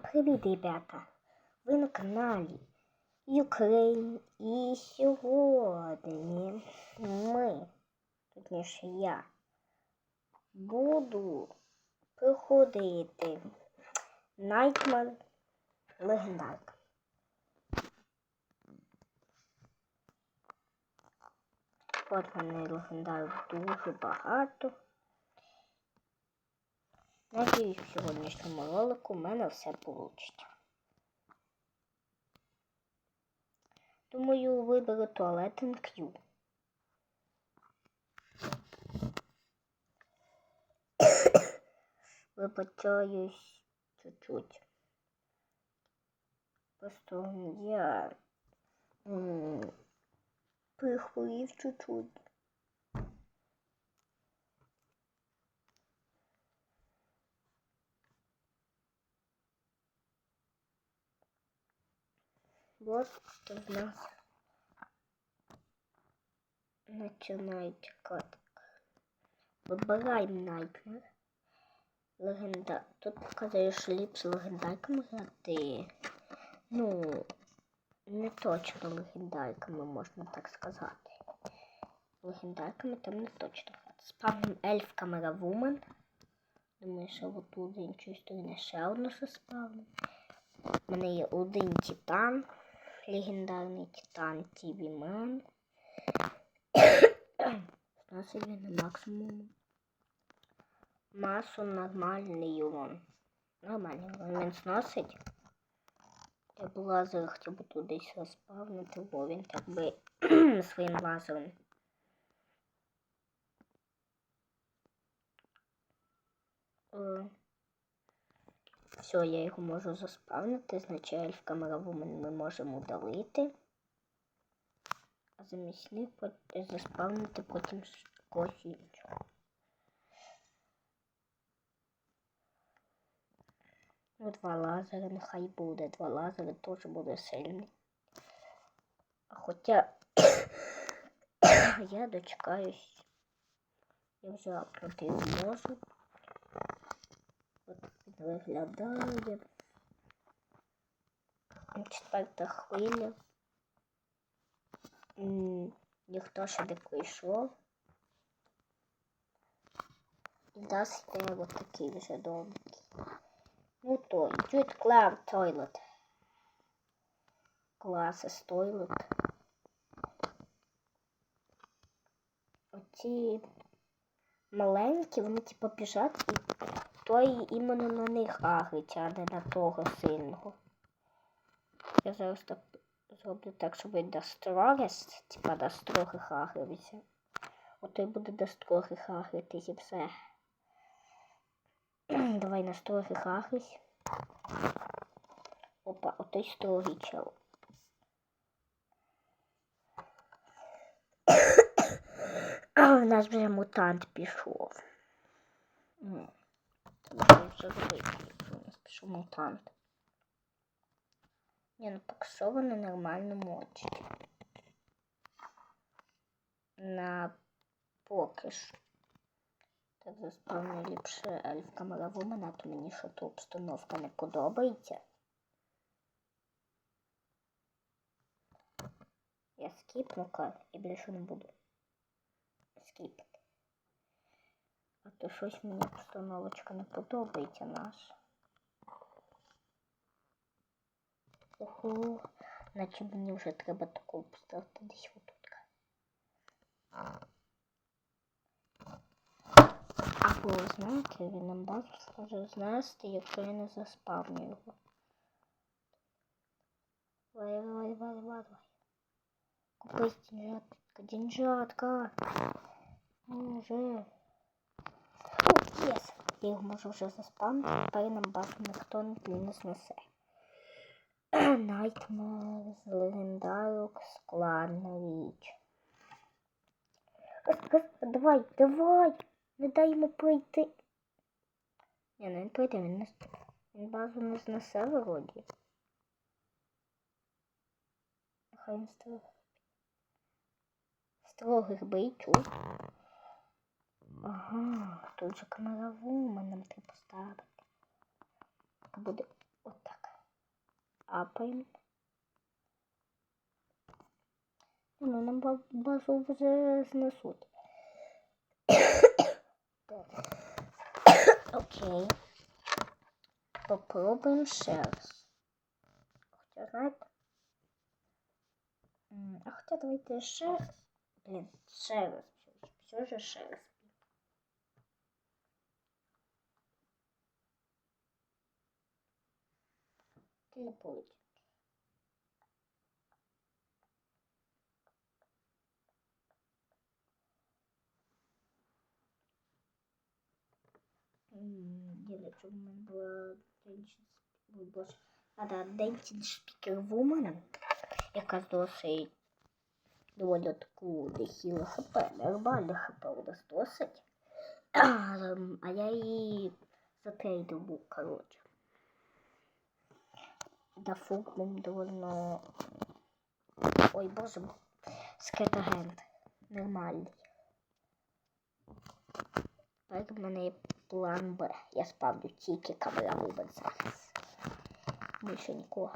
привіт, ребята! Ви на каналі Ukraine і сьогодні ми, точніше я, буду проходити Nightmare Легендарка. От мене легендарок дуже багато. Надіюсь, в сьогоднішньому ролику в мене все вийде. Думаю, виберу туалет Q. Вибачаюсь чуть-чуть. Просто я прихворів чуть-чуть. Вот в нас начинает каток. Вибираємо Nightmare. Легенда. Тут показує, що ліпше легендарками грати. Ну, не точно легендарками, можна так сказати. Легендарками там не точно грати. Спавним ельф камера вумен. Думаю, що отут з іншої сторони ще одну заспавним. У мене є один титан легендарний Титан Man. Сносить він на максимум. Масу нормальний урон. Нормальний урон він сносить. Я б лазер хотів би тудись розпавнити, бо він так би своїм лазером. Uh. Все, я його можу заспавнити, значить ельф камерову ми можемо удалити. А замість них заспавнити потім когось іншого. Ну, два лазери, нехай буде. Два лазери теж буде сильний. Хоча я дочекаюсь. Я вже апнути можу виглядає. Четверта хвиля. Ніхто ще не прийшов. І дасть ось такий вже домик. Ну то, йдуть Cloud Toilet. Класи Toilet. Оці маленькі, вони типу біжать і той іменно на них агрить, а не на того сильного. Я зараз так зроблю так, щоб він до типа до строгих. Отой буде до строгих агритись і все. Давай на строгих. Опа, отой строгий чел. А у нас вже мутант пішов. Пішов мутант. Ні, ну поки на нормальному очі. На поки що. Так заспавню ліпше ельфка Маравумана, то мені що то обстановка не подобається. Я скіпну і більше не буду. Скіпати. А то щось мені постановочка не подобається наша. Ого, наче мені вже треба таку поставити десь отут. Або, знаєте, він нам базу скаже знести, якщо я не заспавню його. Давай, давай, давай, давай, давай. Купись деньжатка, деньжатка. Уже. Я їх можу вже заспавнити, тепер нам базу ніхто не знесе. Найтмер з легендарок складна річ. Давай, давай! Не дай йому пройти. Ні, ну він пройде, він не він базу не знесе вроді. Нехай він строгих. Строгих бий, чув. Ага, тут же камерову нам треба поставити. Так буде отак. апаємо. Ну, нам ба- базу вже знесуть. Окей. Попробуємо ще раз. Хоча, знаєте. м, А хоча давайте ще. Блін, ще раз. Все же ще раз. Ти не полетів. Ділячу в мене була Денчін Ой, боже. А, да, Денчін Спікер Вумен, яка досить доволі таку дехілу хп, нормально хп у нас досить. Ем, А я її затрейдив був, коротше. Був довольно... Ой, боже, скетагент. Нормальний. Так, в мене є план Б. Я спавлю тільки камера зараз. Більше нікого.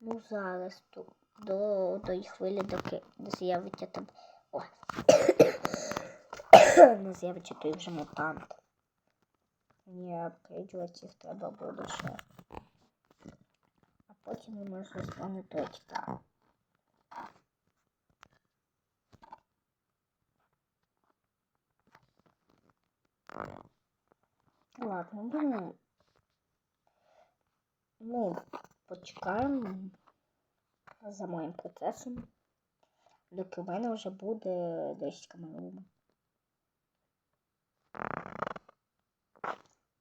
Ну, зараз тут до, їх хвилі, доки не з'явиться там. О! не з'явиться той вже мутант. Мені апгрейджувати їх треба буде ще. А потім ми заспавнити той титан. Ладно, ну, ми почекаємо за моїм процесом, доки в мене вже буде 10 камерумів.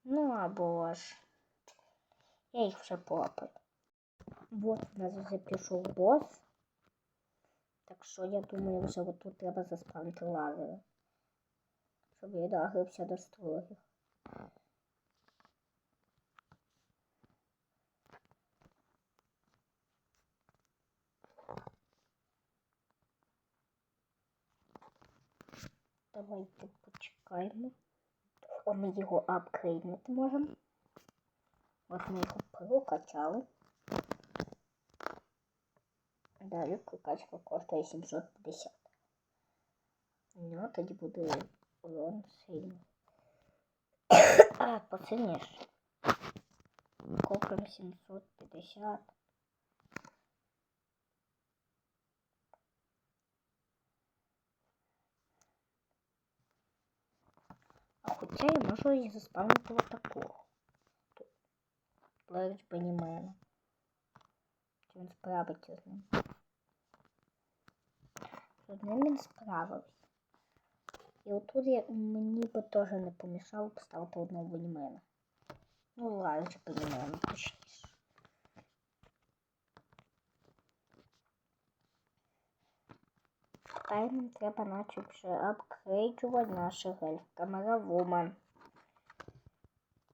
Ну або ж я їх вже полапаю. Вот у нас вже пішов бос. Так що я думаю, вже отут треба заспавнити лазери. Щоб я догрився до строгих. Давайте почекаємо. О, ми його апгрейднути можемо. От ми його прокачали. Далі прокачка коштує 750. Ну, тоді буде урон сильний. А, посильніше. Копим 750. Хоча я можу і заспавнити вот такого. Лежить понімає. Чи він справиться з ним? З ним він справився. І отут я, мені би теж не помішало поставити одного вонімена. Ну, лежить понімає, точніше. Тепер нам треба наче вже апгрейджувати наших ельф. Камера Вуман.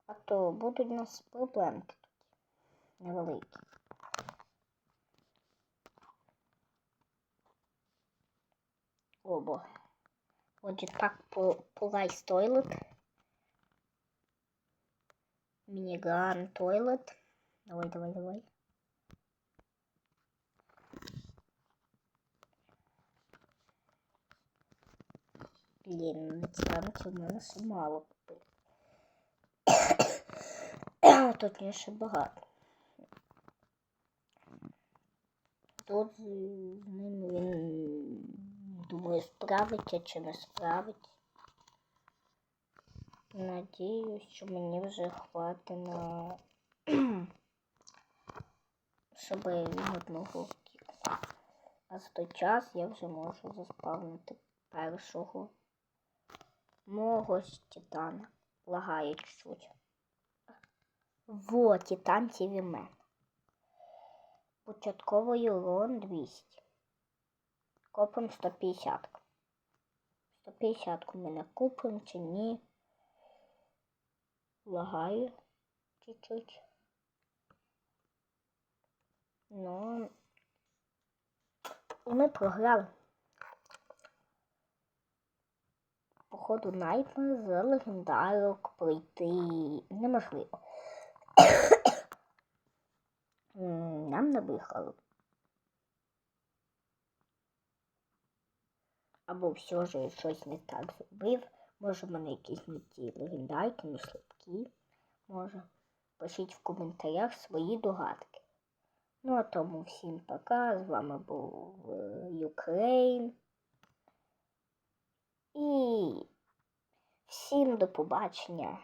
А то будуть у нас проблемки тут. Невеликі. О, боже. Отже, так по, полай тойлет. Мініган тойлет. Давай, давай, давай. Блін, на ціанки в мене мало купили. Тут є ще багато. Тут з ним він, думаю, справиться чи не справиться. Надіюсь, що мені вже хватить на щоб він одного втік. А за той час я вже можу заспавнити першого мого титана. Лагає чуть-чуть. Во, титан Тівімен. Початковий урон 200. Копим 150. 150 ми не купимо чи ні. Лагає чуть-чуть. Ну, ми програли. Походу, найтмер з легендарок пройти неможливо. нам не виграли. Або все ж щось не так зробив. Може, в мене якісь не ті легендарки, не слабкі. Може. Пишіть в коментарях свої догадки. Ну, а тому всім пока. З вами був Юкрейн. І всім до побачення.